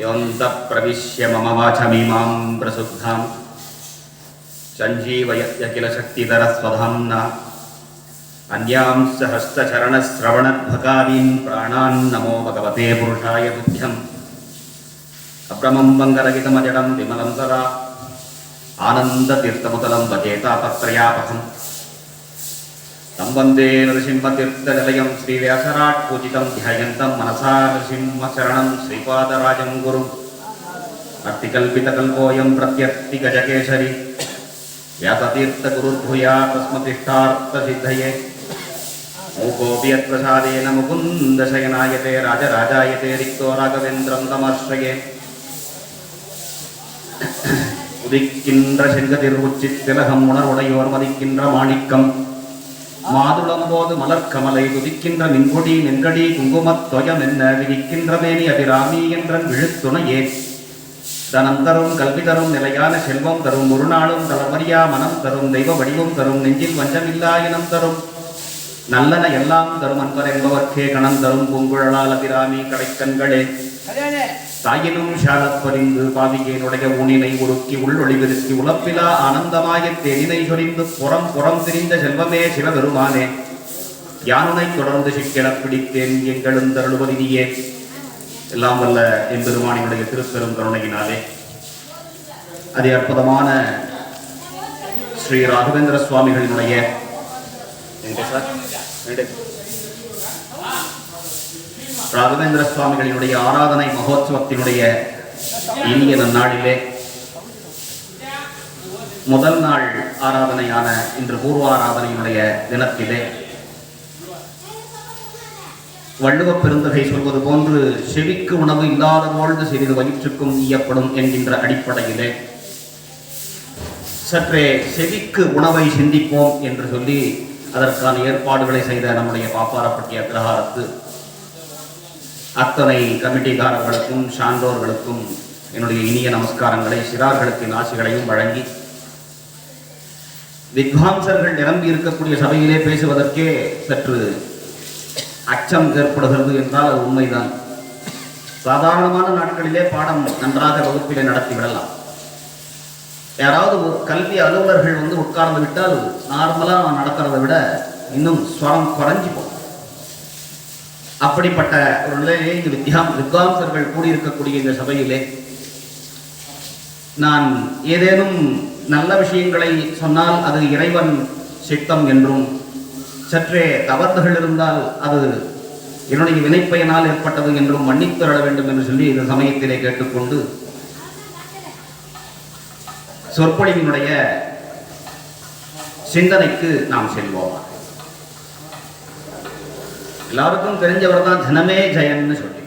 యోంత ప్రవిశ్య మమ వాచమీమాం ప్రశుద్ధాం సంజీవయత్య కిల శక్తిధర స్వధాంన అన్యాం సహస్తచరణశ్రవణద్భకాదీన్ ప్రాణాన్ నమో భగవతే పురుషాయ బుద్ధ్యం అప్రమం మంగళగితమజడం విమలం సదా ఆనందతీర్థముతలం వచేతాపత్రయాపహం तं वंदे नृसिंहतीर्थनिलयं श्रीव्यासराट्पूजितं ध्यायन्तं मनसा नृसिंहशरणं श्रीपादराजं गजकेशरी अर्तिकल्पितकल्पोऽयं प्रत्यर्तिगजकेशरि व्यासतीर्थगुरुर्भूया तस्मतिष्ठार्थसिद्धये मूकोऽपि यत्प्रसादेन मुकुन्दशयनायते राजराजायते रिक्तो राघवेन्द्रं तमाश्रये। उदिक्किन्द्रशङ्गतिर्वुच्चित्तिलहं उणरुडयोर्मदिक्किन्द्रमाणिक्कम् மாதுளம்போது மலர்க்கமலை துதிக்கின்ற மின்கொடி நெங்கடி குங்குமத் தொயம் என்ன விதிக்கின்ற மேனி அபிராமி என்றன் விழுத்துணையே. தனம் தரும் கல்வி தரும் நிலையான செல்வம் தரும் ஒரு நாளும் தளமறியா மனம் தரும் தெய்வ வடிவம் தரும் நெஞ்சில் வஞ்சமில்லா இனம் தரும். நல்லன எல்லாம் தரும் அன்பர் என்பவர்க்கே கணம் தரும் பூங்குழலால் அபிராமி கடைக்கண்களே. தாயினும் ஷாலப் பறிந்து பாவிகேனுடைய ஊனினை உருக்கி உள்ளொளிவிருக்கி உழப்பிலா ஆனந்தமாய தேனினை சொரிந்து புறம் புறம் திரிந்த செல்வமே சிவபெருமானே. யானுனை தொடர்ந்து சிக்கிடப் பிடித்தேன் எங்களும் தருளுவதி நீயே எல்லாம் வல்ல எம்பெருமானினுடைய திருப்பெரும் கருணையினாலே. அதே அற்புதமான ஸ்ரீ ராகவேந்திர சுவாமிகளினுடைய. சார்? ராகவேந்திர சுவாமிகளினுடைய ஆராதனை மகோத்சவத்தினுடைய இனிய நன்னாளிலே முதல் நாள் ஆராதனையான இன்று பூர்வ ஆராதனையினுடைய தினத்திலே வள்ளுவ பெருந்தகை சொல்வது போன்று செவிக்கு உணவு இல்லாத போழ்ந்து சிறிது வயிற்றுக்கும் ஈயப்படும் என்கின்ற அடிப்படையிலே சற்றே செவிக்கு உணவை சிந்திப்போம் என்று சொல்லி அதற்கான ஏற்பாடுகளை செய்த நம்முடைய பாப்பாரப்பட்டி அக்ரஹாரத்து அத்தனை கமிட்டிக்காரர்களுக்கும் சான்றோர்களுக்கும் என்னுடைய இனிய நமஸ்காரங்களை சிறார்களுக்கு ஆசிகளையும் வழங்கி வித்வாம்சர்கள் நிரம்பி இருக்கக்கூடிய சபையிலே பேசுவதற்கே சற்று அச்சம் ஏற்படுகிறது என்றால் அது உண்மைதான். சாதாரணமான நாட்களிலே பாடம் நன்றாக வகுப்பிலே நடத்தி விடலாம். யாராவது ஒரு கல்வி அலுவலர்கள் வந்து உட்கார்ந்து விட்டால் நார்மலாக நடக்கிறத விட இன்னும் ஸ்வரம் குறைஞ்சி அப்படிப்பட்ட ஒரு நிலையிலே இந்த வித்யா வித்வாம்சர்கள் கூடியிருக்கக்கூடிய இந்த சபையிலே நான் ஏதேனும் நல்ல விஷயங்களை சொன்னால் அது இறைவன் சித்தம் என்றும் சற்றே தவறுகள் இருந்தால் அது என்னுடைய வினைப்பயனால் ஏற்பட்டது என்றும் மன்னித்து விட வேண்டும் என்று சொல்லி இந்த சமயத்திலே கேட்டுக்கொண்டு சொற்பொழிவினுடைய சிந்தனைக்கு நாம் செல்வோம். எல்லாருக்கும் தெரிஞ்சவர் தான் ஜனமே ஜெயன்னு சொல்லி.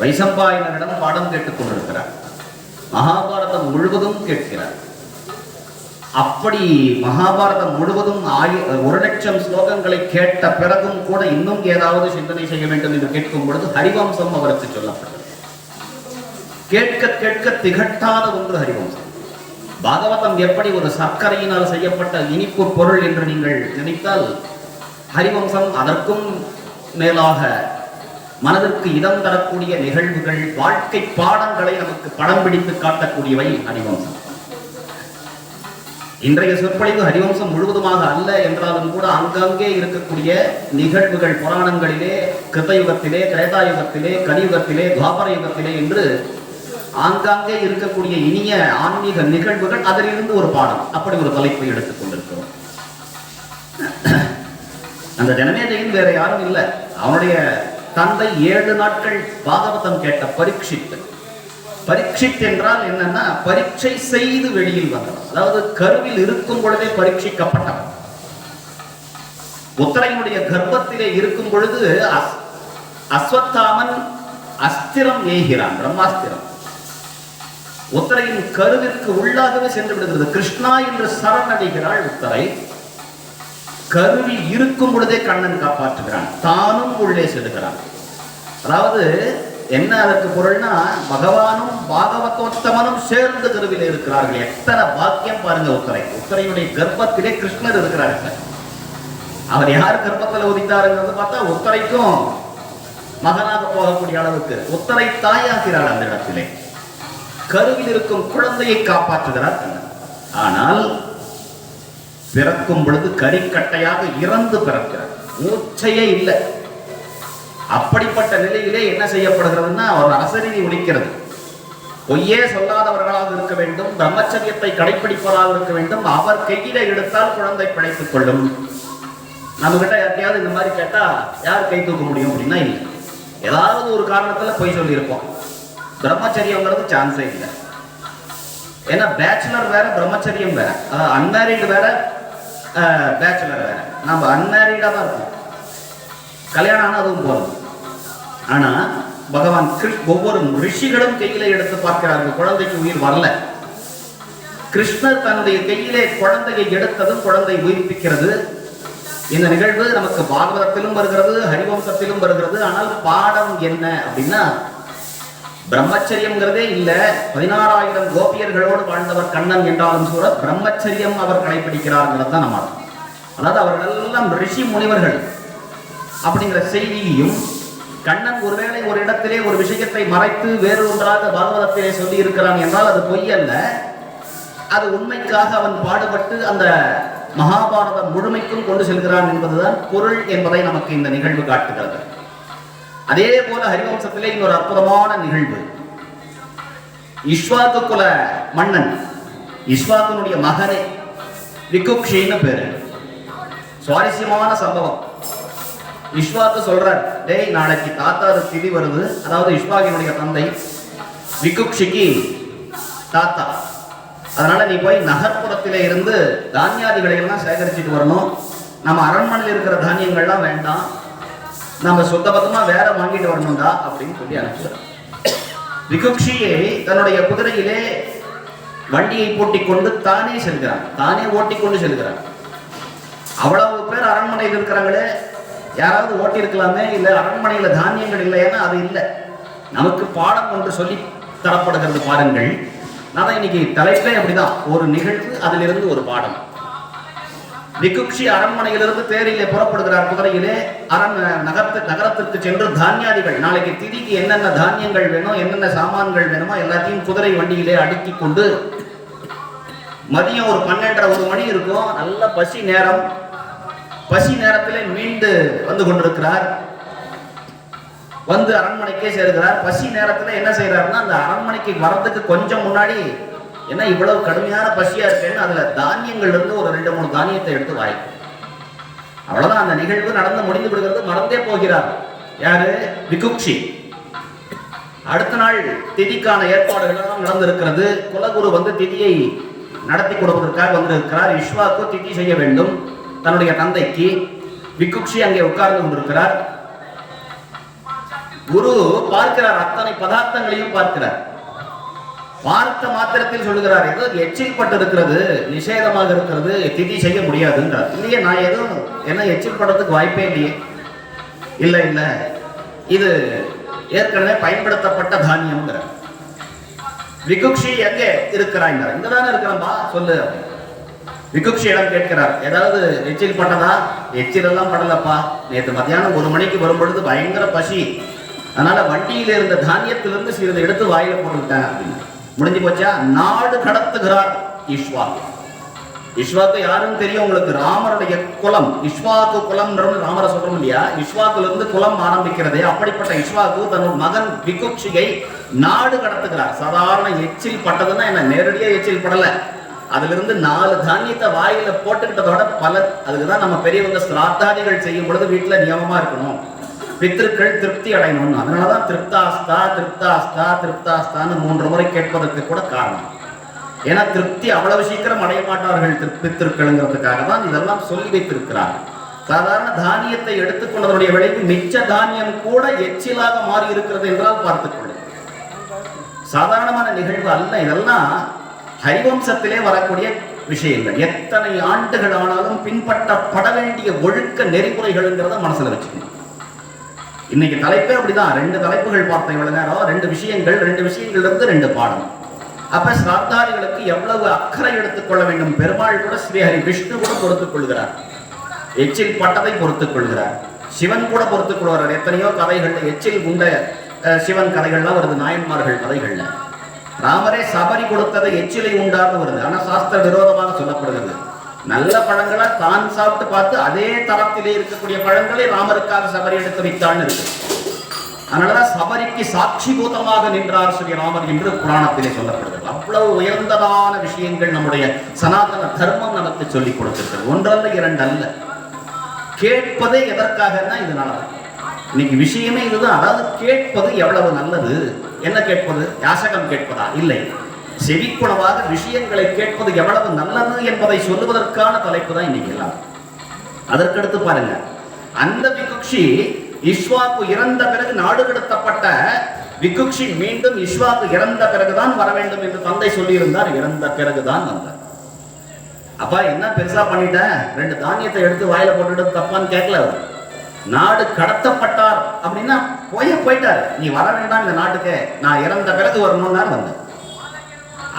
வைசம்பாயினரிடம் பாடம் கேட்டுக் கொண்டிருக்கிறார். மகாபாரதம் முழுவதும் கேட்கிறார். அப்படி மகாபாரதம் முழுவதும் ஆயி ஒரு லட்சம் ஸ்லோகங்களை கேட்ட பிறகும் கூட இன்னும் ஏதாவது சிந்தனை செய்ய வேண்டும் என்று கேட்கும் பொழுது ஹரிவம்சம் அவருக்கு சொல்லப்பட்டது. கேட்க கேட்க திகட்டாத ஒன்று ஹரிவம்சம். பாகவதம் எப்படி ஒரு சர்க்கரையினால் செய்யப்பட்ட இனிப்பு பொருள் என்று நீங்கள் நினைத்தால் ஹரிவம்சம் அதற்கும் மேலாக மனதிற்கு இதம் தரக்கூடிய நிகழ்வுகள் வாழ்க்கை பாடங்களை நமக்கு படம் பிடித்து காட்டக்கூடியவை ஹரிவம்சம். இன்றைய சொற்பொழிவு ஹரிவம்சம் முழுவதுமாக அல்ல என்றாலும் கூட அங்கங்கே இருக்கக்கூடிய நிகழ்வுகள் புராணங்களிலே கிருத்தயுகத்திலே திரேதாயுகத்திலே கலியுகத்திலே துவாபர யுகத்திலே என்று ஆங்காங்கே இருக்கக்கூடிய இனிய ஆன்மீக நிகழ்வுகள் அதிலிருந்து ஒரு பாடம். அப்படி ஒரு தலைப்பை எடுத்துக் கொண்டிருக்கிறோம். அந்த ஜனமேஜையின் வேற யாரும் இல்லை. அவனுடைய தந்தை ஏழு நாட்கள் பாகவதம் கேட்ட பரீட்சித்து பரீட்சித் என்றால் என்னன்னா பரீட்சை செய்து வெளியில் வந்தவன். அதாவது கருவில் இருக்கும் பொழுதே பரீட்சிக்கப்பட்டவன். உத்தரையினுடைய கர்ப்பத்திலே இருக்கும் பொழுது அஸ்- அஸ்வத்தாமன் அஸ்திரம் ஏகிறான் பிரம்மாஸ்திரம். உத்தரையின் கருவிற்கு உள்ளாகவே சென்று விடுகிறது. கிருஷ்ணா என்று சரணடைகிறாள் உத்தரை. கருவில் இருக்கும் பொழுதே கண்ணன் காப்பாற்றுகிறான். தானும் உள்ளே செல்கிறான். அதாவது என்ன அதற்கு பொருள்னா பகவானும் பாகவதோத்தமனும் சேர்ந்து கருவில் இருக்கிறார்கள். எத்தனை பாக்கியம் பாருங்க உத்தரை. உத்தரையுடைய கர்ப்பத்திலே கிருஷ்ணர் இருக்கிறார்கள். அவர் யார் கர்ப்பத்தில் உதித்தாருங்கிறது பார்த்தா உத்தரைக்கும் மகனாக போகக்கூடிய அளவுக்கு உத்தரை தாயாகிறாள் அந்த இடத்திலே. கருவில் இருக்கும் குழந்தையை காப்பாற்றுகிறார் ஆனால் பிறக்கும் பொழுது கரிக்கட்டையாக இறந்து பிறக்கிறார். மூச்சையே இல்லை. அப்படிப்பட்ட நிலையிலே என்ன செய்யப்படுகிறதுன்னா அவர் அசரீதி ஒழிக்கிறது. பொய்யே சொல்லாதவர்களாக இருக்க வேண்டும் பிரம்மச்சரியத்தை கடைப்பிடிப்பதாக இருக்க வேண்டும் அவர் கையில எடுத்தால் குழந்தை பிழைத்துக் கொள்ளும். நம்ம கிட்ட யாருக்கையாவது இந்த மாதிரி கேட்டா யார் கை தூக்க முடியும் அப்படின்னா இல்லை. ஏதாவது ஒரு காரணத்துல பொய் சொல்லியிருப்போம். பிரம்மச்சரியங்கிறது சான்ஸே இல்லை. ஏன்னா பேச்சுலர் வேற பிரம்மச்சரியம் வேற. அதாவது அன்மேரிடு வேற பேச்சுலர் வேற நம்ம அன்மேரிடா தான் இருக்கோம். கல்யாணம் ஆனால் அதுவும் போகணும் ஆனால் பகவான் கிருஷ் ஒவ்வொரு ரிஷிகளும் கையில எடுத்து பார்க்கிறார்கள் குழந்தைக்கு உயிர் வரல. கிருஷ்ணர் தன்னுடைய கையிலே குழந்தையை எடுத்ததும் குழந்தை உயிர்ப்பிக்கிறது. இந்த நிகழ்வு நமக்கு பாகவதத்திலும் வருகிறது ஹரிவம்சத்திலும் வருகிறது. ஆனால் பாடம் என்ன அப்படின்னா பிரம்மச்சரியம்ங்கிறதே இல்ல. பதினாறாயிரம் கோபியர்களோடு வாழ்ந்தவர் கண்ணன் என்றாலும் கூட பிரம்மச்சரியம் அவர் கடைபிடிக்கிறார்ங்கிறது தான் நம்ம அதாவது அவர்கள் எல்லாம் ரிஷி முனிவர்கள் அப்படிங்கிற செய்தியையும் கண்ணன் ஒருவேளை ஒரு இடத்திலே ஒரு விஷயத்தை மறைத்து வேறு ஒன்றாக பாகவதத்திலே சொல்லி இருக்கிறான் என்றால் அது பொய் அல்ல. அது உண்மைக்காக அவன் பாடுபட்டு அந்த மகாபாரதம் முழுமைக்கும் கொண்டு செல்கிறான் என்பதுதான் பொருள் என்பதை நமக்கு இந்த நிகழ்வு காட்டுகிறது. அதே போல ஹரிவம்சத்திலே இன்னொரு அற்புதமான நிகழ்வு. இஸ்வாக்கு குல மன்னன் இஸ்வாக்கனுடைய மகனே விகுக்ஷின்னு பேரு. சுவாரஸ்யமான சம்பவம். இஸ்வாக்கு சொல்றார் டேய் நாளைக்கு தாத்தாரு திதி வருது. அதாவது இஸ்வாகினுடைய தந்தை விகுக்ஷிக்கு தாத்தா. அதனால நீ போய் நகர்ப்புறத்திலே இருந்து தானியாதிகளை எல்லாம் சேகரிச்சுட்டு வரணும். நம்ம அரண்மனையில் இருக்கிற தானியங்கள்லாம் வேண்டாம். நம்ம சுத்தபத்தமா வேற வாங்கிட்டு வரணும்டா அப்படின்னு சொல்லி அனுப்பிச்சார் விகுக்ஷியை தன்னுடைய குதிரையிலே வண்டியை பூட்டிக் கொண்டு தானே செல்கிறான். தானே ஓட்டிக்கொண்டு செல்கிறான். அவ்வளவு பேர் அரண்மனையில் இருக்கிறாங்களே. யாராவது ஓட்டி இருக்கலாமே இல்லை அரண்மனையில் தானியங்கள் இல்லைன்னா அது இல்லை. நமக்கு பாடம் ஒன்று சொல்லி தரப்படுகிறது பாருங்கள். நான் தான் இன்னைக்கு தலைப்பே அப்படிதான். ஒரு நிகழ்வு அதிலிருந்து ஒரு பாடம். விகுக்ஷி அரண்மனையிலிருந்து தேரிலே புறப்படுகிறார் குதிரையிலே. அரண் நகரத்து நகரத்திற்கு சென்று தானியாதிகள். நாளைக்கு திதிக்கு என்னென்ன தானியங்கள் வேணும் என்னென்ன சாமான்கள் வேணுமோ எல்லாத்தையும் குதிரை வண்டியிலே அடுக்கி கொண்டு மதியம் ஒரு பன்னெண்டரை ஒரு மணி இருக்கும். நல்ல பசி நேரம். பசி நேரத்திலே மீண்டு வந்து கொண்டிருக்கிறார். வந்து அரண்மனைக்கே சேர்கிறார். பசி நேரத்தில் என்ன செய்யறாருன்னா அந்த அரண்மனைக்கு வர்றதுக்கு கொஞ்சம் முன்னாடி என்ன இவ்வளவு கடுமையான பசியா இருக்கேன்னு அதுல தானியங்கள்ல இருந்து ஒரு ரெண்டு மூணு தானியத்தை எடுத்து வாய்க்கும் அவ்வளவுதான் அந்த நிகழ்வு நடந்து முடிந்து விடுகிறது மறந்தே போகிறார். யாரு? விகுக்ஷி அடுத்த நாள் திதிக்கான ஏற்பாடுகள் எல்லாம் நடந்திருக்கிறது. குலகுரு வந்து திதியை நடத்தி கொடுப்பதற்காக வந்திருக்கிறார். இஸ்வாக்கு திதி செய்ய வேண்டும் தன்னுடைய தந்தைக்கு. விகுக்ஷி அங்கே உட்கார்ந்து கொண்டிருக்கிறார். குரு பார்க்கிறார் அத்தனை பதார்த்தங்களையும் பார்க்கிறார். பார்த்த மாத்திரத்தில் சொல்லுகிறார். ஏதோ எச்சில் பட்டு இருக்கிறது நிஷேதமாக இருக்கிறது திதி செய்ய முடியாதுன்றார். இல்லையே நான் எதுவும் என்ன எச்சில் படுறதுக்கு வாய்ப்பே இல்லையே. இல்லை இல்லை. இது ஏற்கனவே பயன்படுத்தப்பட்ட தானியம்ங்கிற விகுக்ஷி எங்கே இருக்கிறாய் இங்க தானே இருக்கிறம்பா சொல்லு விகுக்ஷியிடம் கேட்கிறார். ஏதாவது எச்சில் பட்டதா எச்சில் எல்லாம் படலப்பா. நேற்று மத்தியானம் ஒரு மணிக்கு வரும் பொழுது பயங்கர பசி. அதனால வண்டியில இருந்த தானியத்திலிருந்து சிறிது எடுத்து வாயில போட்டுக்கிட்டேன் அப்படின்னு முடிஞ்சு போச்சா நாடு கடத்துகிறார் ஈஸ்வா இஷ்வாக்கு யாருன்னு தெரியும்? உங்களுக்கு ராமருடைய குலம். இஷ்வாக்கு குலம் ராமரை சொல்றோம் இல்லையா? இஷ்வாக்குல இருந்து குலம் ஆரம்பிக்கிறது அப்படிப்பட்ட இஸ்வாக்கு தன்னோட மகன் விகுட்சியை நாடு கடத்துகிறார். சாதாரண எச்சில் பட்டதுன்னா என்ன? நேரடியா எச்சில் படல. அதுல இருந்து நாலு தானியத்தை வாயில போட்டுக்கிட்டதோட பல அதுக்குதான் நம்ம பெரியவங்க சிராத்தாதிகள் செய்யும் பொழுது வீட்டுல நியமமா இருக்கணும். பித்திருக்கள் திருப்தி அடையணும் அதனாலதான் திருப்தாஸ்தா திருப்தாஸ்தா திருப்தாஸ்தான்னு மூன்று முறை கேட்பதற்கு கூட காரணம். ஏன்னா திருப்தி அவ்வளவு சீக்கிரம் அடைய மாட்டார்கள் திரு- பித்திருக்கள்ங்கிறதுக்காக தான் இதெல்லாம் சொல்லி வைத்திருக்கிறார் சாதாரண தானியத்தை எடுத்துக்கொண்டதனுடைய விளைவு மிச்ச தானியம் கூட எச்சிலாக மாறி இருக்கிறது என்றால் பார்த்துக் சாதாரணமான நிகழ்வு அல்ல. இதெல்லாம் ஹரிவம்சத்திலே வரக்கூடிய விஷயங்கள். எத்தனை ஆண்டுகள் ஆனாலும் பின்பற்றப்பட வேண்டிய ஒழுக்க நெறிமுறைகள்ங்கிறத மனசுல வச்சுக்கணும். இன்னைக்கு தலைப்பே அப்படிதான். ரெண்டு தலைப்புகள் பார்த்தோம் இவ்வளவு நேரம். ரெண்டு விஷயங்கள் ரெண்டு விஷயங்கள்ல இருந்து ரெண்டு பாடம். அப்ப சாத்தாரிகளுக்கு எவ்வளவு அக்கறை எடுத்துக்கொள்ள வேண்டும்? பெருமாள் கூட ஸ்ரீஹரி விஷ்ணு கூட பொறுத்துக் கொள்கிறார். எச்சில் பட்டதை பொறுத்துக் கொள்கிறார். சிவன் கூட பொறுத்துக் எத்தனையோ கதைகள்ல எச்சில் உண்ட அஹ், சிவன் கதைகள்லாம் வருது. நாயன்மார்கள் கதைகள்ல. ராமரே சபரி கொடுத்ததை எச்சிலை உண்டார்னு வருது. ஆனா சாஸ்திர விரோதமாக சொல்லப்படுகிறது. நல்ல பழங்களை தான் சாப்பிட்டு பார்த்து அதே தரத்திலே இருக்கக்கூடிய பழங்களை ராமருக்காக சபரி எடுத்து வைத்தான்னு இருக்கு. அதனாலதான் சபரிக்கு சாட்சி பூதமாக நின்றார் ஸ்ரீ ராமர் என்று புராணத்திலே சொல்லப்படுகிறது அவ்வளவு உயர்ந்ததான விஷயங்கள் நம்முடைய சனாதன தர்மம் நமக்கு சொல்லிக் கொடுத்திருக்கிறது. ஒன்றல்ல இரண்டு அல்ல கேட்பதே எதற்காகன்னா இதனால இன்னைக்கு விஷயமே இதுதான். அதாவது கேட்பது எவ்வளவு நல்லது? என்ன கேட்பது? யாசகம் கேட்பதா? இல்லை. செவிக்குளவாக விஷயங்களை கேட்பது எவ்வளவு நல்லது என்பதை சொல்லுவதற்கான தலைப்பு தான் இன்னைக்கு எல்லாம். அதற்கடுத்து பாருங்க. அந்த விகுக்ஷி இஸ்வாக்கு இறந்த பிறகு நாடு கடத்தப்பட்ட விகுக்ஷி மீண்டும் இஸ்வாக்கு இறந்த பிறகுதான் வர வேண்டும் என்று தந்தை சொல்லியிருந்தார். இறந்த பிறகுதான் வந்தார். அப்பா என்ன பெருசா பண்ணிட்ட? ரெண்டு தானியத்தை எடுத்து வாயில போட்டுட்டு தப்பான்னு கேட்கல அவர். நாடு கடத்தப்பட்டார் அப்படின்னா போய போயிட்டார். நீ வர வேண்டாம் இந்த நாட்டுக்கு. நான் இறந்த பிறகு வரணும்னா வந்தேன்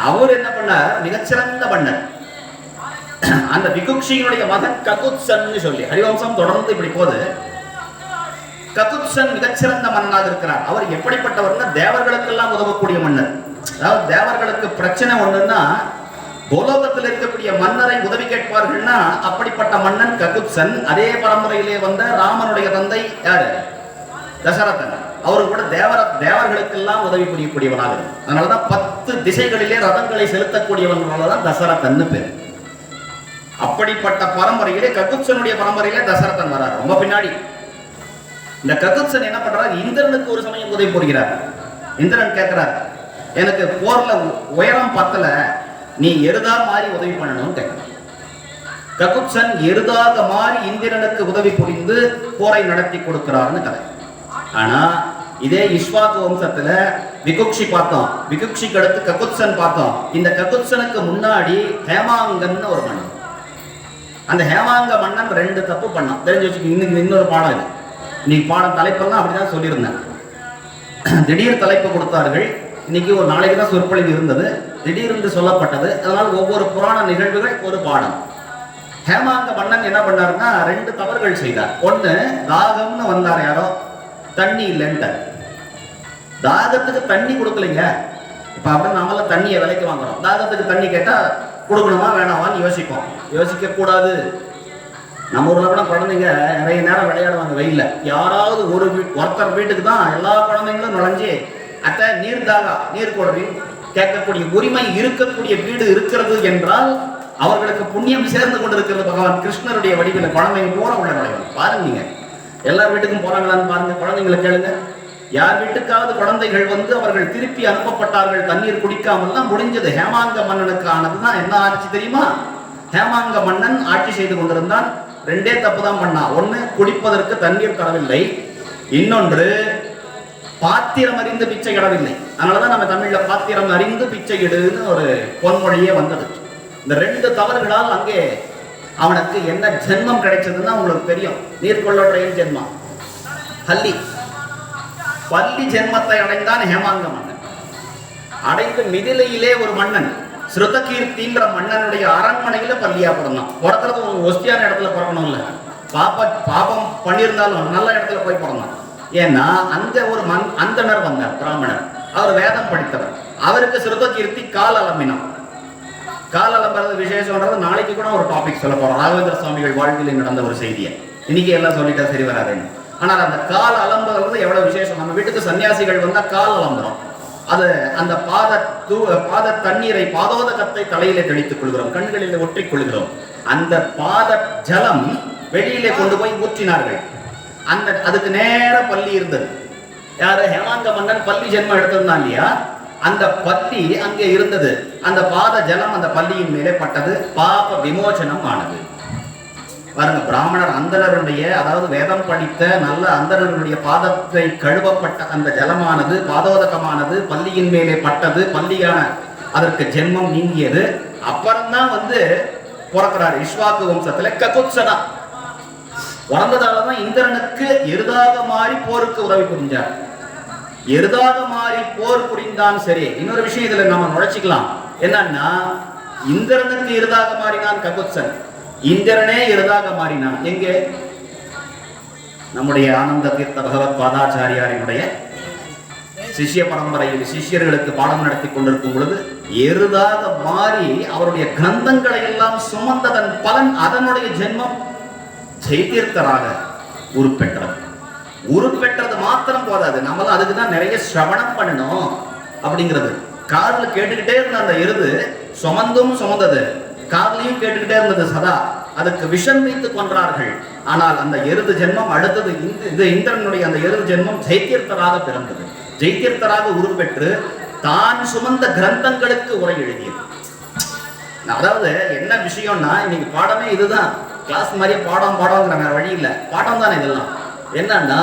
அவர் என்ன பண்ணார்? மிகச்சிறந்த பண்ணர் அந்த விகுக்ஷியினுடைய மகன் ககுத்சன் சொல்லி ஹரிவம்சம் தொடர்ந்து இப்படி போகுது ககுத்சன் மிகச்சிறந்த மன்னனாக இருக்கிறார். அவர் எப்படிப்பட்டவர்னா தேவர்களுக்கெல்லாம் உதவக்கூடிய மன்னர். அதாவது தேவர்களுக்கு பிரச்சனை ஒண்ணுன்னா பூலோகத்தில் இருக்கக்கூடிய மன்னரை உதவி கேட்பார்கள்னா அப்படிப்பட்ட மன்னன் ககுத்சன். அதே பரம்பரையிலே வந்த ராமனுடைய தந்தை யாரு? தசரதன். அவரு கூட தேவர தேவர்களுக்கெல்லாம் உதவி புரியக்கூடியவனாக இருக்கும் அதனாலதான் பத்து திசைகளிலே ரதங்களை செலுத்தக்கூடியவனாலதான் தசரதன்னு பேர். அப்படிப்பட்ட பரம்பரையிலே ககுத்சனுடைய பரம்பரையிலே தசரதன் வரார். ரொம்ப பின்னாடி. இந்த ககுத்சன் என்ன பண்றாரு? இந்திரனுக்கு ஒரு சமயம் உதவி புரிகிறார். இந்திரன் கேட்கிறார் எனக்கு போர்ல உயரம் பத்தல. நீ எருதா மாறி உதவி பண்ணணும்னு கேட்கிறார் ககுத்சன் எருதாக மாறி இந்திரனுக்கு உதவி புரிந்து போரை நடத்தி கொடுக்கிறார்னு கதை. ஆனா இதே இஸ்வாக்கு வம்சத்துல விகுக்ஷி பார்த்தோம். விகுக்ஷிக்கு அடுத்து ககுத்சன் பார்த்தோம். இந்த ககுத்சனுக்கு முன்னாடி ஹேமாங்கன்னு ஒரு மன்னன். அந்த ஹேமாங்க மன்னன் ரெண்டு தப்பு பண்ணான். தெரிஞ்சு வச்சுக்கோங்க இன்னைக்கு இன்னொரு பாடம் இது. இன்னைக்கு பாடம் தலைப்பெல்லாம் அப்படிதான் சொல்லியிருந்தேன். திடீர் தலைப்பு கொடுத்தார்கள். இன்னைக்கு ஒரு நாளைக்கு தான் சொற்பொழிவு இருந்தது. திடீரென்று சொல்லப்பட்டது. அதனால் ஒவ்வொரு புராண நிகழ்வுகள் ஒரு பாடம். ஹேமாங்க மன்னன் என்ன பண்ணாருன்னா ரெண்டு தவறுகள் செய்தார். ஒன்று தாகம்னு வந்தார் யாரோ. தண்ணி இல்லைன்ட்டார் தாகத்துக்கு தண்ணி கொடுக்கலைங்க. இப்போ அப்படி நாமெல்லாம் தண்ணியை விலைக்கு வாங்குறோம். தாகத்துக்கு தண்ணி கேட்டால் கொடுக்கணுமா வேணாமான்னு யோசிப்போம். யோசிக்க கூடாது. நம்ம ஊரில் கூட குழந்தைங்க நிறைய நேரம் விளையாடுவாங்க வெயில்ல. யாராவது ஒரு வீ- ஒருத்தர் வீட்டுக்கு தான் எல்லா குழந்தைங்களும் நுழைஞ்சு அத்தை நீர் தாகா நீர் கொடுறி கேட்கக்கூடிய உரிமை இருக்கக்கூடிய வீடு இருக்கிறது என்றால் அவர்களுக்கு புண்ணியம் சேர்ந்து கொண்டிருக்கிறது பகவான் கிருஷ்ணருடைய வடிவில் குழந்தைங்க பூரா உள்ள நுழைவாங்க பாருங்க நீங்கள் எல்லார் வீட்டுக்கும் போறாங்களான்னு பாருங்க குழந்தைங்களை கேளுங்க. யார் வீட்டுக்காவது குழந்தைகள் வந்து அவர்கள் திருப்பி அனுப்பப்பட்டார்கள் தண்ணீர் குடிக்காமல் தான் முடிஞ்சது. ஹேமாங்க மன்னனுக்கானது தான் என்ன ஆச்சு தெரியுமா? ஹேமாங்க மன்னன் ஆட்சி செய்து கொண்டிருந்தான். ரெண்டே தப்பு தான் பண்ணான் ஒண்ணு குடிப்பதற்கு தண்ணீர் தரவில்லை. இன்னொன்று பாத்திரம் அறிந்து பிச்சை இடவில்லை. அதனாலதான் நம்ம தமிழ்ல பாத்திரம் அறிந்து பிச்சை இடுன்னு ஒரு பொன்மொழியே வந்தது. இந்த ரெண்டு தவறுகளால் அங்கே அவனுக்கு என்ன ஜென்மம் கிடைச்சதுன்னா உங்களுக்கு தெரியும். நீர்கொள்ளற்றையின் ஜென்மம். பள்ளி. பள்ளி ஜென்மத்தை அடைந்தான் ஹேமாங்க மன்னன். அடைந்து மிதிலையிலே ஒரு மன்னன். ஸ்ருதகீர்த்தின்ற மன்னனுடைய அரண்மனையில பள்ளியா பிறந்தான். பிறக்கிறது ஒரு ஒஸ்தியான இடத்துல பிறக்கணும்ல. பாப்ப பாபம் பண்ணியிருந்தாலும் நல்ல இடத்துல போய் பிறந்தான். ஏன்னா அந்த ஒரு மண் அந்தனர் வந்தார் பிராமணர். அவர் வேதம் படித்தவர். அவருக்கு ஸ்ருதகீர்த்தி கால் அலம்பினான் கால் அலம்புறது விசேஷம்ன்றது நாளைக்கு கூட ஒரு டாபிக் சொல்ல போறோம். ராகவேந்திர சுவாமிகள் வாழ்க்கையில் நடந்த ஒரு செய்தியை. இன்னைக்கு எல்லாம் சொல்லிட்டா சரி வராதுன்னு. ஆனால் அந்த கால் அலம்புறது எவ்வளவு விசேஷம்? நம்ம வீட்டுக்கு சன்னியாசிகள் வந்தா கால் அலம்புறோம் அது அந்த பாத தூ பாத தண்ணீரை பாதோதகத்தை தலையிலே தெளித்துக் கொள்கிறோம். கண்களில் ஒற்றிக் கொள்கிறோம். அந்த பாத ஜலம் வெளியிலே கொண்டு போய் ஊற்றினார்கள். அந்த அதுக்கு நேர பள்ளி இருந்தது. யாரு? ஹேமாங்க மன்னன் பள்ளி ஜென்மம் எடுத்திருந்தான் இல்லையா? அந்த பத்தி அங்கே இருந்தது. அந்த பாத ஜலம் அந்த பள்ளியின் மேலே பட்டது. பாப விமோச்சனம் ஆனது. பாருங்க பிராமணர் அந்தணருடைய அதாவது வேதம் படித்த நல்ல அந்தணருடைய பாதத்தை கழுவப்பட்ட அந்த ஜலமானது பாதோதகமானது பள்ளியின் மேலே பட்டது. பள்ளியான அதற்கு ஜென்மம் நீங்கியது. அப்புறம்தான் வந்து பிறக்கிறார் இஸ்வாக்கு வம்சத்துல ககுத்சனா பிறந்ததாலதான் இந்திரனுக்கு எருதாக மாறி போருக்கு உதவி புரிஞ்சார். எருதாக மாறி போர் புரிந்தான் சரி இன்னொரு விஷயம் இதுல நம்ம நுழைச்சிக்கலாம். என்னன்னா இந்திரனுக்கு எருதாக மாறினான் ககுத்சன். இந்திரனே எருதாக மாறினான். எங்கே? நம்முடைய ஆனந்த தீர்த்த பகவத் பாதாச்சாரியாரினுடைய சிஷ்ய பரம்பரையில் சிஷ்யர்களுக்கு பாடம் நடத்தி கொண்டிருக்கும் பொழுது எருதாக மாறி அவருடைய கிரந்தங்களை எல்லாம் சுமந்ததன் பலன் அதனுடைய ஜென்மம் ஜெய்தீர்த்தராக உருப்பெற்றது. உருப்பெற்றது மாத்திரம் போதாது. நம்மளும் அதுக்கு தான் நிறைய சிரவணம் பண்ணணும் அப்படிங்கிறது. காதுல கேட்டுக்கிட்டே இருந்த அந்த எருது சுமந்தும் சுமந்தது. காதுலயும் கேட்டுக்கிட்டே இருந்தது சதா. அதுக்கு விஷம் வைத்து கொன்றார்கள். ஆனால் அந்த எருது ஜென்மம் அடுத்தது இந்த இது இந்திரனுடைய அந்த எருது ஜென்மம் ஜெய்தீர்த்தராக பிறந்தது. ஜெய்தீர்த்தராக உருப்பெற்று தான் சுமந்த கிரந்தங்களுக்கு உரை எழுதியது. அதாவது என்ன விஷயம்னா இன்னைக்கு பாடமே இதுதான். கிளாஸ் மாதிரியே பாடம் பாடம்ங்கிற வழி இல்லை. பாடம் தானே இதெல்லாம்? என்னன்னா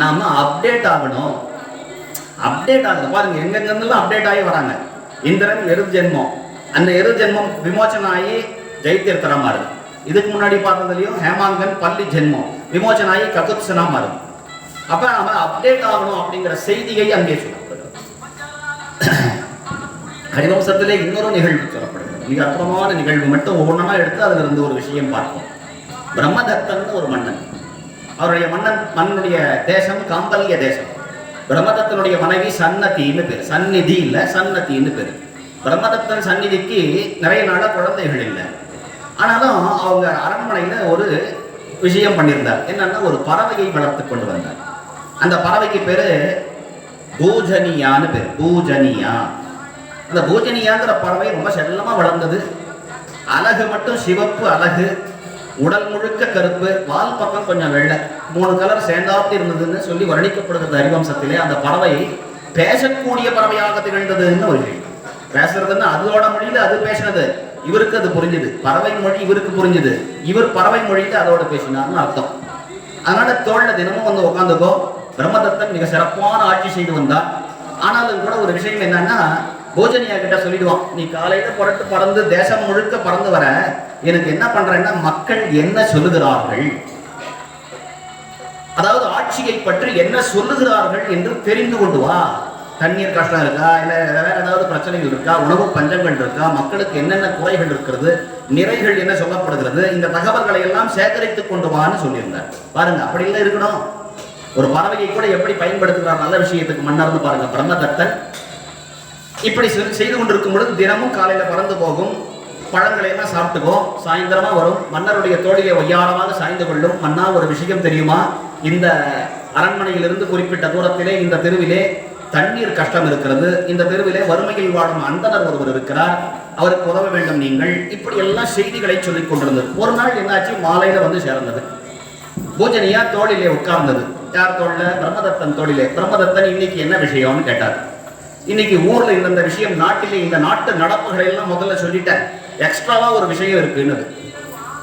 நாம அப்டேட் ஆகணும். அப்டேட் ஆகுது பாருங்க எங்கெங்கெல்லாம் அப்டேட் ஆகி வராங்க. இந்திரன் எரு ஜென்மம். அந்த எரு ஜென்மம் விமோச்சனம் ஆகி ஜெயித்திருத்தரா மாறுது. இதுக்கு முன்னாடி பார்த்ததுலயும் ஹேமாங்கன் பள்ளி ஜென்மம். விமோச்சனம் ஆகி ககுத்சனா மாறுது. அப்ப நாம அப்டேட் ஆகணும் அப்படிங்கிற செய்தியை அங்கே சொல்லப்படுது. ஹரிவம்சத்திலே இன்னொரு நிகழ்வு சொல்லப்படுகிறது. மிக அற்புதமான நிகழ்வு மட்டும் ஒவ்வொன்றா எடுத்து அதுல இருந்து ஒரு விஷயம் பார்ப்போம். பிரம்மதத்தன் ஒரு மன்னன். அவருடைய மன்னன் மன்னனுடைய தேசம் காம்பல்ய தேசம். பிரம்மதத்தனுடைய மனைவி சன்னதின்னு பேர். சந்நிதி இல்லை சன்னதின்னு பேர். பிரம்மதத்தன் சந்நிதிக்கு நிறைய நாள குழந்தைகள் இல்லை. ஆனாலும் அவங்க அரண்மனையில் ஒரு விஷயம் பண்ணியிருந்தார். என்னன்னா ஒரு பறவையை வளர்த்து கொண்டு வந்தார். அந்த பறவைக்கு பேர் பூஜனியான்னு பேர். பூஜனியா. அந்த பூஜனியாங்கிற பறவை ரொம்ப செல்லமாக வளர்ந்தது. அழகு மட்டும் சிவப்பு அழகு. உடல் முழுக்க கருப்பு வால் பக்கம் கொஞ்சம் வெள்ளை. மூணு கலர் சேர்ந்தாப்படி இருந்ததுன்னு சொல்லி வர்ணிக்கப்படுகிறது அறிவம்சத்திலே அந்த பறவை பேசக்கூடிய பறவையாக திகழ்ந்ததுன்னு ஒரு விஷயம். அதோட மொழியில அது பேசினது. இவருக்கு அது புரிஞ்சுது. பறவை மொழி இவருக்கு புரிஞ்சுது. இவர் பறவை மொழியில அதோட பேசினார்னு அர்த்தம். அதனால தோல்ல தினமும் வந்து உட்காந்துக்கோ பிரம்மதத்தன் மிக சிறப்பான ஆட்சி செய்து வந்தார். ஆனாலும் கூட ஒரு விஷயம் என்னன்னா போஜனியா கிட்ட சொல்லிடுவான் நீ காலையில புரட்டு பறந்து தேசம் முழுக்க பறந்து வர எனக்கு என்ன பண்றேன்னா மக்கள் என்ன சொல்லுகிறார்கள்? அதாவது ஆட்சியை பற்றி என்ன சொல்லுகிறார்கள் என்று தெரிந்து கொண்டு வா. தண்ணீர் கஷ்டம் இருக்கா? இல்லை வேற ஏதாவது பிரச்சனைகள் இருக்கா? உணவு பஞ்சங்கள் இருக்கா? மக்களுக்கு என்னென்ன குறைகள் இருக்கிறது? நிறைகள் என்ன சொல்லப்படுகிறது? இந்த தகவல்களை எல்லாம் சேகரித்துக் கொண்டு வான்னு சொல்லியிருந்தார். பாருங்க அப்படி இல்லை இருக்கணும். ஒரு பறவையை கூட எப்படி பயன்படுத்துகிறார்? நல்ல விஷயத்துக்கு மன்னர்ந்து பாருங்க பிரம்மதத்தன். இப்படி செ- செய்து கொண்டிருக்கும் பொழுது தினமும் காலையில பறந்து போகும். பழங்களை எல்லாம் சாப்பிட்டுக்கும் சாயந்தரமா வரும். மன்னருடைய தோழியை ஒய்யாரமாக சாய்ந்து கொள்ளும். மன்னா ஒரு விஷயம் தெரியுமா? இந்த அரண்மனையிலிருந்து குறிப்பிட்ட தூரத்திலே இந்த தெருவிலே தண்ணீர் கஷ்டம் இருக்கிறது. இந்த தெருவிலே வறுமையில் வாழும் அந்தனர் ஒருவர் இருக்கிறார். அவருக்கு உதவ வேண்டும் நீங்கள். இப்படி எல்லாம் செய்திகளை சொல்லிக் கொண்டிருந்தது. ஒரு நாள் என்னாச்சு? மாலையில வந்து சேர்ந்தது. பூஜனியா தோளிலே உட்கார்ந்தது. யார் தோல்ல பிரம்மதத்தன் தோளிலே. பிரம்மதத்தன் இன்னைக்கு என்ன விஷயம்னு கேட்டார். இன்னைக்கு ஊர்ல இந்த விஷயம் நாட்டிலே இந்த நாட்டு நடப்புகளை எல்லாம் முதல்ல சொல்லிட்டேன். எக்ஸ்ட்ராவா ஒரு விஷயம் இருக்குன்னு.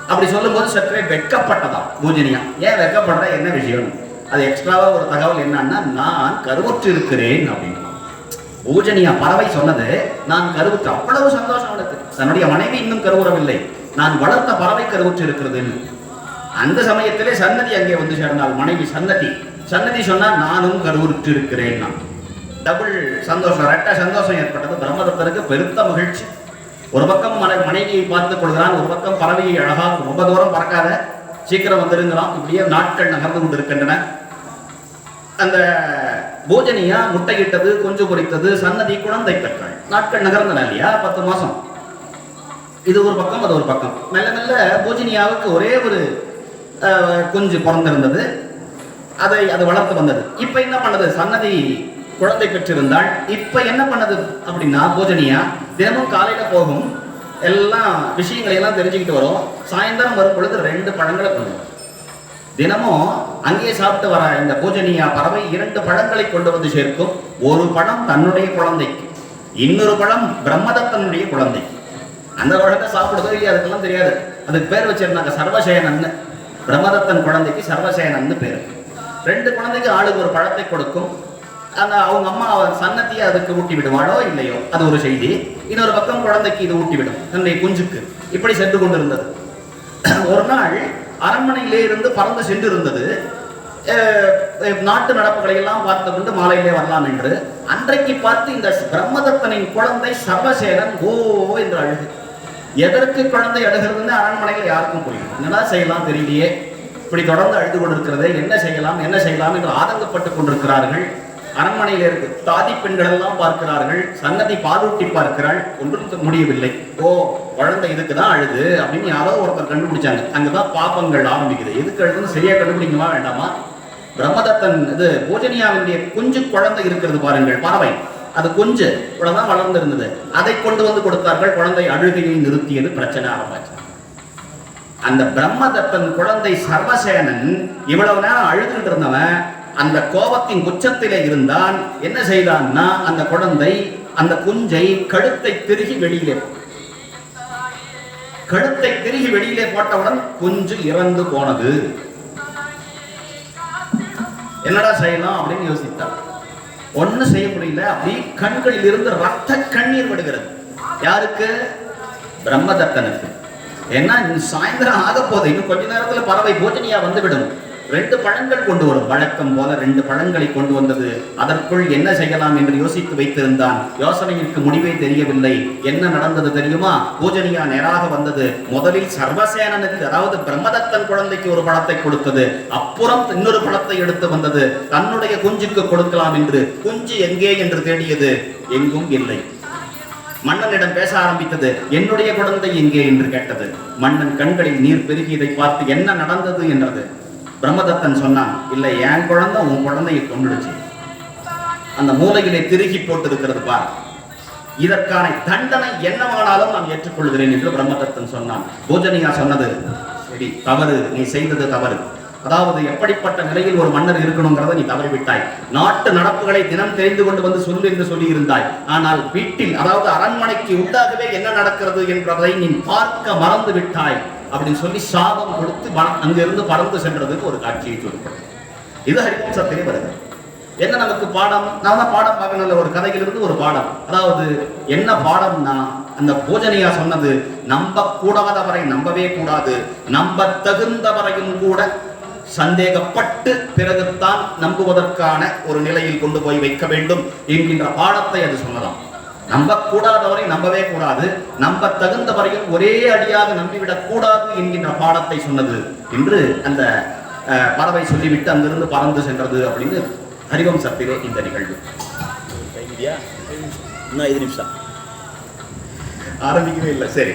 அப்படி சொல்லும்போது சற்றே வெட்கப்பட்டதா பூஜனியா? ஏன் வெட்கப்படுற? என்ன விஷயம்? அது எக்ஸ்ட்ராவா ஒரு தகவல் என்னன்னா நான் கருவுற்று இருக்கிறேன் அப்படின்னு. பூஜனியா பறவை சொன்னது நான் கருவுற்று அவ்வளவு சந்தோஷம் அவனுக்கு தன்னுடைய மனைவி இன்னும் கருவுறவில்லை. நான் வளர்த்த பறவை கருவுற்று இருக்கிறதுன்னு அந்த சமயத்திலே சன்னதி அங்கே வந்து சேர்ந்தாள். மனைவி சன்னதி. சன்னதி சொன்னா நானும் கருவுற்று இருக்கிறேன் டபுள் சந்தோஷம் ரெட்ட சந்தோஷம் ஏற்பட்டது. பிரம்மதத்தருக்கு பெருத்த மகிழ்ச்சி. ஒரு பக்கம் மனை மனைவியை பார்த்துக் கொள்கிறான் ஒரு பக்கம் பறவையை அழகாக ரொம்ப தூரம் பறக்காத சீக்கிரம் வந்திருந்தான் இப்படியே நாட்கள் நகர்ந்து கொண்டிருக்கின்றன. அந்த பூஜனியா முட்டையிட்டது கொஞ்சம் பொறித்தது சன்னதி குழந்தை பெற்றாள். நாட்கள் நகர்ந்தன இல்லையா? பத்து மாசம். இது ஒரு பக்கம் அது ஒரு பக்கம். மெல்ல மெல்ல பூஜனியாவுக்கு ஒரே ஒரு குஞ்சு பிறந்திருந்தது. அதை அது வளர்த்து வந்தது. இப்ப என்ன பண்ணது? சன்னதி குழந்தை பெற்றிருந்தாள் இப்ப என்ன பண்ணது அப்படின்னா போஜனியா தினமும் காலையில போகும் எல்லாம் விஷயங்களை எல்லாம் தெரிஞ்சுக்கிட்டு வரும். சாயந்தரம் வரும் பொழுது ரெண்டு பழங்களை கொண்டு தினமும் அங்கேயே சாப்பிட்டு வர இந்த பூஜனியா பறவை இரண்டு பழங்களை கொண்டு வந்து சேர்க்கும். ஒரு பழம் தன்னுடைய குழந்தைக்கு இன்னொரு பழம் பிரம்மதத்தனுடைய குழந்தைக்கு. அந்த பழத்தை சாப்பிடுதோ இல்லையா அதுக்கெல்லாம் தெரியாது. அதுக்கு பேர் வச்சிருந்தாங்க சர்வசயனன்னு. பிரம்மதத்தன் குழந்தைக்கு சர்வசயனன்னு பேர். ரெண்டு குழந்தைக்கு ஆளுக்கு ஒரு பழத்தை கொடுக்கும். அந்த அவங்க அம்மா அவன் சன்னத்தியை அதுக்கு ஊட்டி விடுவாளோ இல்லையோ? அது ஒரு செய்தி. இன்னொரு பக்கம் குழந்தைக்கு இது ஊட்டிவிடும். தன்னை தன்னுடைய குஞ்சுக்கு. இப்படி சென்று கொண்டிருந்தது. ஒரு நாள் அரண்மனையிலே இருந்து பறந்து சென்று இருந்தது நாட்டு நடப்புகளை எல்லாம் பார்த்து கொண்டு மாலையிலே வரலாம் என்று. அன்றைக்கு பார்த்து இந்த பிரம்மதத்தனின் குழந்தை சர்வசேனன் ஓ என்று அழுது. எதற்கு குழந்தை அழுகிறதுன்னு அரண்மனையில் யாருக்கும் புரியும் என்னடா செய்யலாம் தெரியலையே. இப்படி தொடர்ந்து அழுது கொண்டிருக்கிறது என்ன செய்யலாம் என்ன செய்யலாம் என்று ஆதங்கப்பட்டு கொண்டிருக்கிறார்கள். அரண்மனையில் இருக்கு தாதி பெண்கள் எல்லாம் பார்க்கிறார்கள் சன்னதி பாலூட்டி பார்க்கிறாள் ஒன்றும் முடியவில்லை. ஓ குழந்தை இதுக்கு தான் அழுது அப்படின்னு யாரோ ஒருத்தர் கண்டுபிடிச்சாங்க. அங்கதான் பாப்பங்கள் ஆரம்பிக்குது. எதுக்கு அழுதுன்னு சரியா கண்டுபிடிக்குமா வேண்டாமா? பிரம்மதத்தன் இது பூஜனியாவினுடைய குஞ்சு குழந்தை இருக்கிறது பாருங்கள் பறவை. அது குஞ்சு இவ்வளவுதான் வளர்ந்து இருந்தது அதை கொண்டு வந்து கொடுத்தார்கள் குழந்தை அழுகையை நிறுத்தியது பிரச்சனை ஆரம்பிச்சு அந்த பிரம்மதத்தன் குழந்தை சர்வசேனன் இவ்வளவு நேரம் அழுதுகிட்டு இருந்தவன் அந்த கோபத்தின் உச்சத்திலே இருந்தான். என்ன செய்தான்னா அந்த குழந்தை அந்த குஞ்சை கழுத்தை திருகி வெளியிலே கழுத்தை திருகி வெளியிலே போட்டவுடன் குஞ்சு இறந்து போனது. என்னடா செய்யலாம் அப்படின்னு யோசித்தான். ஒண்ணு செய்ய முடியல. அப்படி கண்களில் இருந்து ரத்த கண்ணீர் விடுகிறது. யாருக்கு? பிரம்மதத்தனுக்கு. ஏன்னா சாயந்தரம் ஆக போகுது. இன்னும் கொஞ்ச நேரத்துல பறவை போஜனியா வந்துவிடும். ரெண்டு பழங்கள் கொண்டு வரும். வழக்கம் போல ரெண்டு பழங்களை கொண்டு வந்தது. அதற்குள் என்ன செய்யலாம் என்று யோசித்து வைத்திருந்தான். யோசனைக்கு முடிவே தெரியவில்லை. என்ன நடந்தது தெரியுமா? பூஜனியா நேராக வந்தது. முதலில் சர்வசேனனுக்கு அதாவது பிரம்மதத்தன் குழந்தைக்கு ஒரு பழத்தை கொடுத்தது. அப்புறம் இன்னொரு பழத்தை எடுத்து வந்தது. தன்னுடைய குஞ்சுக்கு கொடுக்கலாம் என்று. குஞ்சு எங்கே என்று தேடியது? எங்கும் இல்லை. மன்னனிடம் பேச ஆரம்பித்தது. என்னுடைய குழந்தை எங்கே என்று கேட்டது. மன்னன் கண்களில் நீர் பெருகியதை பார்த்து என்ன நடந்தது என்றது. பிரம்மதத்தன் சொன்னான் இல்லை என் குழந்தை உன் குழந்தையை கொண்டுடுச்சு அந்த மூலையிலே திருகி போட்டிருக்கிறது பார். இதற்கான தண்டனை என்னவானாலும் நான் ஏற்றுக்கொள்கிறேன் என்று பிரம்மதத்தன் சொன்னான். பூஜனியா சொன்னது சரி தவறு நீ செய்தது தவறு. அதாவது எப்படிப்பட்ட நிலையில் ஒரு மன்னர் இருக்கணுங்கிறத நீ தவறிவிட்டாய். நாட்டு நடப்புகளை தினம் தெரிந்து கொண்டு வந்து சொல்லு என்று சொல்லி இருந்தாய் ஆனால் வீட்டில் அதாவது அரண்மனைக்கு உள்ளாகவே என்ன நடக்கிறது என்பதை நீ பார்க்க மறந்து விட்டாய் அப்படின்னு சொல்லி சாபம் கொடுத்து அங்கிருந்து பறந்து சென்றதுக்கு ஒரு காட்சியை சொல்லப்படும் இது ஹரிவம்சத்திலே வருது. என்ன நமக்கு பாடம்? நான் தான் பாடம் பார்க்கணும்ல ஒரு கதையிலிருந்து ஒரு பாடம். அதாவது என்ன பாடம்னா அந்த பூஜனையா சொன்னது நம்ப கூடாதவரை நம்பவே கூடாது நம்ப தகுந்தவரையும் கூட சந்தேகப்பட்டு பிறகுத்தான் நம்புவதற்கான ஒரு நிலையில் கொண்டு போய் வைக்க வேண்டும் என்கின்ற பாடத்தை அது சொன்னதாம் நம்பக்கூடாதவரை நம்பவே கூடாது. நம்ப தகுந்தவரையும் ஒரே அடியாக நம்பிவிடக் கூடாது என்கின்ற பாடத்தை சொன்னது என்று அந்த பறவை சொல்லிவிட்டு அங்கிருந்து பறந்து சென்றது அப்படின்னு ஹரிவம்சத்திலே இந்த நிகழ்வு? இன்னும் ஐந்து நிமிஷம். ஆரம்பிக்கவே இல்லை. சரி.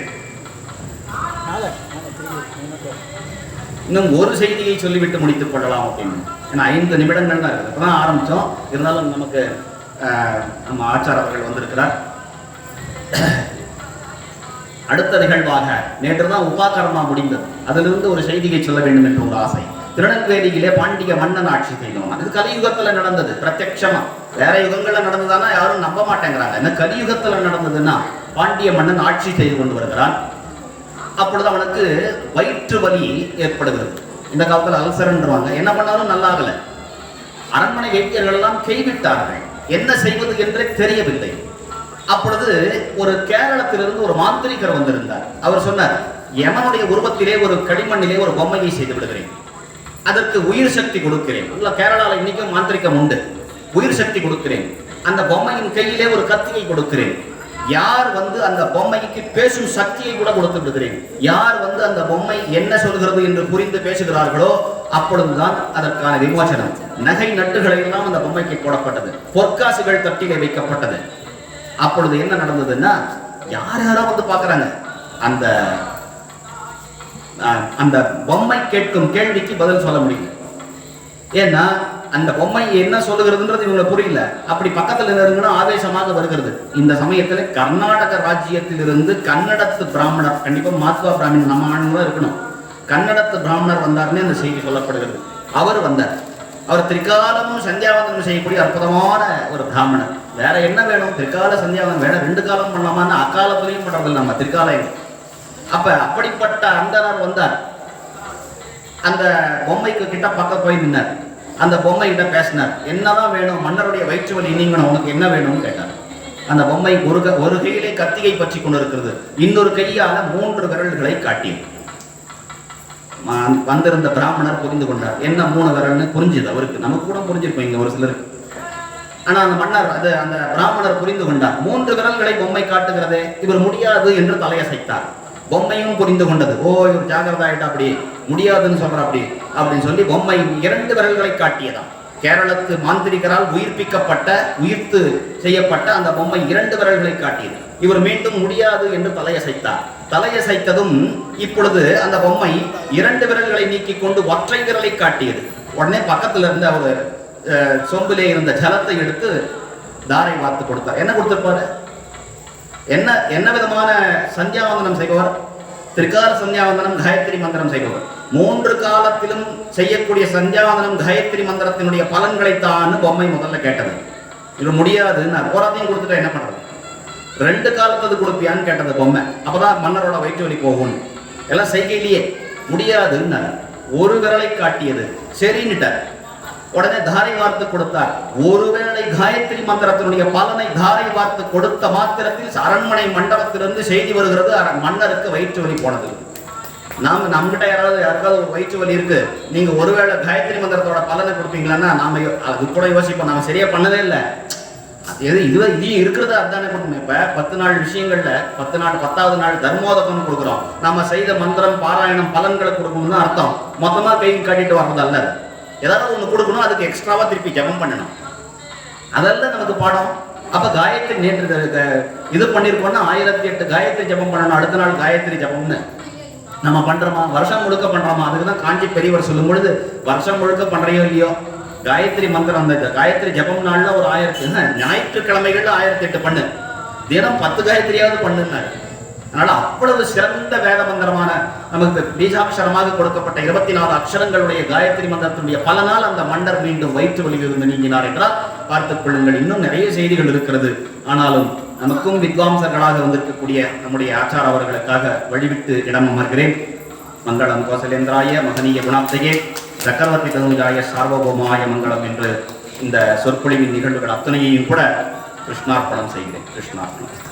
இன்னும் ஒரு செய்தியை சொல்லிவிட்டு முடித்துக் கொள்ளலாம் அப்படின்னு. ஏன்னா ஐந்து நிமிடங்கள் தான் இருக்குது. இப்பதான் ஆரம்பிச்சோம். இருந்தாலும் நமக்கு நம்ம ஆச்சார அவர்கள் வந்திருக்கிறார். அடுத்த நிகழ்வாக நேற்று தான் உபாகர்மா முடிந்தது. அதிலிருந்து ஒரு செய்தியை சொல்ல வேண்டும் என்று ஒரு ஆசை. திருநெல்வேலியிலே பாண்டிய மன்னன் ஆட்சி செய்தோம் அது கலியுகத்துல நடந்தது பிரத்யட்சமா வேற யுகங்கள்ல நடந்ததானா யாரும் நம்ப மாட்டேங்கிறாங்க. என்ன கலியுகத்துல நடந்ததுன்னா பாண்டிய மன்னன் ஆட்சி செய்து கொண்டு வருகிறான். அப்பொழுது அவனுக்கு வயிற்று வலி ஏற்படுகிறது. இந்த காலத்துல அல்சர்ன்றவாங்க என்ன பண்ணாலும் நல்லாகல. அரண்மனை வைத்தியர்கள் எல்லாம் கைவிட்டார்கள் என்ன செய்வது என்றே தெரியவில்லை. அப்பொழுது ஒரு கேரளத்திலிருந்து ஒரு மாந்திரிகர் வந்திருந்தார். அவர் சொன்னார் யமனுடைய உருவத்திலே ஒரு களிமண்ணிலே ஒரு பொம்மையை செய்து விடுகிறேன். அதற்கு உயிர் சக்தி கொடுக்கிறேன். உள்ள கேரளால இன்னைக்கும் மாந்திரிகம் உண்டு. உயிர் சக்தி கொடுக்கிறேன். அந்த பொம்மையின் கையிலே ஒரு கத்தியை கொடுக்கிறேன். யார் வந்து அந்த பொம்மைக்கு பேசும் சக்தியை கூட கொடுத்து விடுகிறேன்? யார் வந்து அந்த பொம்மை என்ன சொல்கிறது என்று புரிந்து பேசுகிறார்களோ அப்பொழுதுதான் அதற்கான விமோசனம். நகை நட்டுகளை எல்லாம் அந்த பொம்மைக்கு போடப்பட்டது. பொற்காசுகள் தட்டிலே வைக்கப்பட்டது. அப்பொழுது என்ன நடந்ததுன்னா யார் யாரோ வந்து பார்க்கறாங்க. அந்த அந்த பொம்மை கேட்கும் கேள்விக்கு பதில் சொல்ல முடியும் ஏன்னா அந்த பொம்மை என்ன சொல்லுகிறதுன்றது இவங்களுக்கு புரியல. அப்படி பக்கத்துல நெருங்கினா ஆவேசமாக வருகிறது. இந்த சமயத்துல கர்நாடக ராஜ்யத்திலிருந்து கன்னடத்து பிராமணர் கண்டிப்பா மாத்வா பிராமணன் நம்ம ஆளுங்களும் இருக்கணும். கன்னடத்து பிராமணர் வந்தாருன்னு அந்த செய்தி சொல்லப்படுகிறது. அவர் வந்தார். அவர் திரிகாலமும் சந்தியாவந்தனம் செய்யக்கூடிய அற்புதமான ஒரு பிராமணர். வேற என்ன வேணும்? திரிகால சந்தியாவந்தனம் வேணும் ரெண்டு காலம் பண்ணலாமான்னு அக்காலத்திலையும் பண்றது நம்ம திரிகாலயம். அப்ப அப்படிப்பட்ட அந்தனர் வந்தார். அந்த பொம்மைக்கு கிட்ட பக்கம் போய் நின்னார். அந்த பொம்மை கிட்ட பேசினார். என்னதான் வேணும்? மன்னருடைய வயிற்று வலி நீங்கணும். உனக்கு என்ன வேணும்னு கேட்டார். அந்த பொம்மை ஒரு க- ஒரு கையிலே கத்தியை பற்றி கொண்டு இருக்கிறது இன்னொரு கையால மூன்று விரல்களை காட்டியது. வந்திருந்த பிராமணர் புரிந்து கொண்டார். என்ன மூணு விரல்னு? புரிஞ்சுது. அவருக்கு நமக்கு கூட புரிஞ்சிருக்கும். இங்க ஒரு சிலருக்கு. ஆனா அந்த மன்னர் அது அந்த பிராமணர் புரிந்து கொண்டார். மூன்று விரல்களை பொம்மை காட்டுகிறதே இவர் முடியாது என்று தலையசைத்தார். பொம்மையும் புரிந்து கொண்டது. ஓ இவர் ஜாகிரதா அப்படி முடியாதுன்னு சொல்ற அப்படி அப்படின்னு சொல்லி பொம்மை இரண்டு விரல்களை காட்டியதாம். கேரளத்து மாந்திரிகரால் உயிர்ப்பிக்கப்பட்ட உயிர்த்து செய்யப்பட்ட அந்த பொம்மை இரண்டு விரல்களை காட்டியது. இவர் மீண்டும் முடியாது என்று தலையசைத்தார். தலையசைத்ததும் இப்பொழுது அந்த பொம்மை இரண்டு விரல்களை நீக்கி கொண்டு ஒற்றை விரலை காட்டியது. உடனே பக்கத்துல இருந்த ஒரு சொம்பிலே இருந்த ஜலத்தை எடுத்து தாரை வார்த்து கொடுத்தார். என்ன கொடுத்திருப்பாரு? என்ன என்ன விதமான சந்தியாவந்தனம் செய்பவர்? திரிகால சந்தியாவந்தனம் காயத்ரி மந்திரம் செய்பவர். மூன்று காலத்திலும் செய்யக்கூடிய சந்தியாவந்தனம் காயத்ரி மந்திரத்தினுடைய பலன்களைத்தான்னு பொம்மை முதல்ல கேட்டது. இது முடியாதுன்னு போராத்தையும் கொடுத்துட்டா என்ன பண்ணுறது ரெண்டு காலத்தது கொடுப்பியான்னு கேட்டது பொம்மை. அப்போதான் மன்னரோட வயிற்று வலி போகும் எல்லாம் செய்கையிலேயே. முடியாதுன்னு ஒரு விரலை காட்டியது. சரின்னுட்டார். உடனே தாரை வார்த்து கொடுத்தார். ஒருவேளை காயத்ரி மந்திரத்தினுடைய பலனை தாரை வார்த்து கொடுத்த மாத்திரத்தில் அரண்மனை மண்டபத்திலிருந்து செய்தி வருகிறது அர- மன்னருக்கு வயிற்று வலி போனது. நாம நம்மகிட்ட யாராவது யாருக்காவது ஒரு வயிற்று வலி இருக்கு நீங்க ஒருவேளை காயத்ரி மந்திரத்தோட பலனை கொடுப்பீங்களான்னா நாம அது கூட யோசிப்போம் நாம சரியா பண்ணதே இல்லை. அது எது இதுவே இதையும் இருக்கிறது அதுதானே கொடுக்கணும் இப்ப பத்து நாள் விஷயங்கள்ல பத்து நாள் பத்தாவது நாள் தர்மோதகம் கொடுக்குறோம். நாம செய்த மந்திரம் பாராயணம் பலன்களை கொடுக்கணும்னு அர்த்தம். மொத்தமா கை காட்டிட்டு வர்றது அல்ல ஏதாவது ஒன்று கொடுக்கணும் அதுக்கு எக்ஸ்ட்ராவாக திருப்பி ஜெபம் பண்ணணும். அதெல்லாம் நமக்கு பாடம். அப்போ காயத்ரி நேற்று இது பண்ணியிருக்கோம்னா ஆயிரத்தி எட்டு காயத்ரி ஜெபம் பண்ணணும் அடுத்த நாள் காயத்ரி ஜெபம்னு. நம்ம பண்ணுறோமா வருஷம் முழுக்க பண்ணுறோமா அதுக்கு தான் காஞ்சி பெரியவர் சொல்லும் பொழுது வருஷம் முழுக்க பண்ணுறையோ இல்லையோ? காயத்ரி மந்திரம் அந்த காயத்ரி ஜெபம் நாள்ல ஒரு ஆயிரத்தி என்ன? ஞாயிற்றுக்கிழமைகள்ல ஆயிரத்தி எட்டு பண்ணு. தினம் பத்து காயத்ரியாவது பண்ணுன்னாரு. அதனால அவ்வளவு சிறந்த வேத மந்திரமான நமக்கு பீஜாட்சரமாக கொடுக்கப்பட்ட இருபத்தி நாலு அக்ஷரங்களுடைய காயத்ரி மந்திரத்தினுடைய பலனால் அந்த மன்னர் மீண்டும் வயிற்று வலியிலிருந்து நீங்கினார் என்றால் பார்த்துக் கொள்ளுங்கள். இன்னும் நிறைய செய்திகள் இருக்கிறது. ஆனாலும் நமக்கும் வித்வாம்சர்களாக வந்திருக்கக்கூடிய நம்முடைய ஆச்சார அவர்களுக்காக வழிவிட்டு இடம் அமர்கிறேன். மங்களம் கோசலேந்திராய மகனீய குணாப்தையே சக்கரவர்த்தி தனுஜாய சார்வபௌமாய மங்களம் என்று இந்த சொற்பொழிவின் நிகழ்வுகள் அத்தனையையும் கூட கிருஷ்ணார்ப்பணம் செய்கிறேன். கிருஷ்ணார்ப்பணம்.